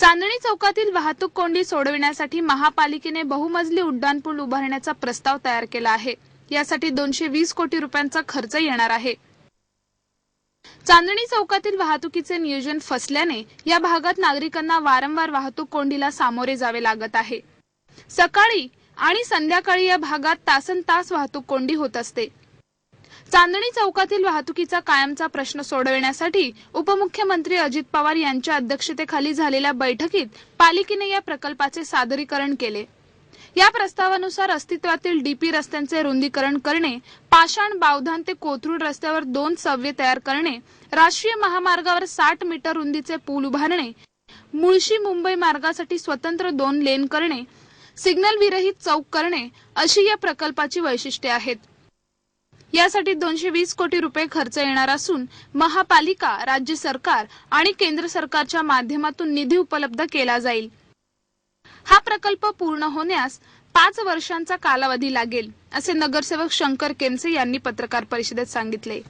चांदणी चौकातील वाहतूक कोंडी सोडविण्यासाठी महापालिकेने बहुमजली उड्डाणपूल उभारण्याचा प्रस्ताव तयार केला आहे. यासाठी दोनशे वीस कोटी रुपयांचा खर्च येणार आहे. चांदणी चौकातील वाहतुकीचे नियोजन फसल्याने या भागात नागरिकांना वारंवार वाहतूक कोंडीला सामोरे जावे लागत आहे. सकाळी आणि संध्याकाळी या भागात तासन तास वाहतूक कोंडी होत असते. चांदणी चौकातील वाहतुकीचा कायमचा प्रश्न सोडविण्यासाठी उपमुख्यमंत्री अजित पवार यांच्या अध्यक्षतेखाली झालेल्या बैठकीत पालिकेने या प्रकल्पाचे सादरीकरण केले. या प्रस्तावानुसार अस्तित्वातील डीपी रस्त्यांचे रुंदीकरण करणे पाषाण बावधान ते कोथरूड रस्त्यावर दोन सव्य तयार करणे राष्ट्रीय महामार्गावर साठ मीटर रुंदीचे पूल उभारणे मुळशी मुंबई मार्गासाठी स्वतंत्र दोन लेन करणे सिग्नल विरहित चौक करणे अशी या प्रकल्पाची वैशिष्ट्ये आहेत. यासाठी दोनशे वीस कोटी रुपये खर्च येणार असून महापालिका राज्य सरकार आणि केंद्र सरकारच्या माध्यमातून निधी उपलब्ध केला जाईल. हा प्रकल्प पूर्ण होण्यास पाच वर्षांचा कालावधी लागेल असे नगरसेवक शंकर केमसे यांनी पत्रकार परिषदेत सांगितले.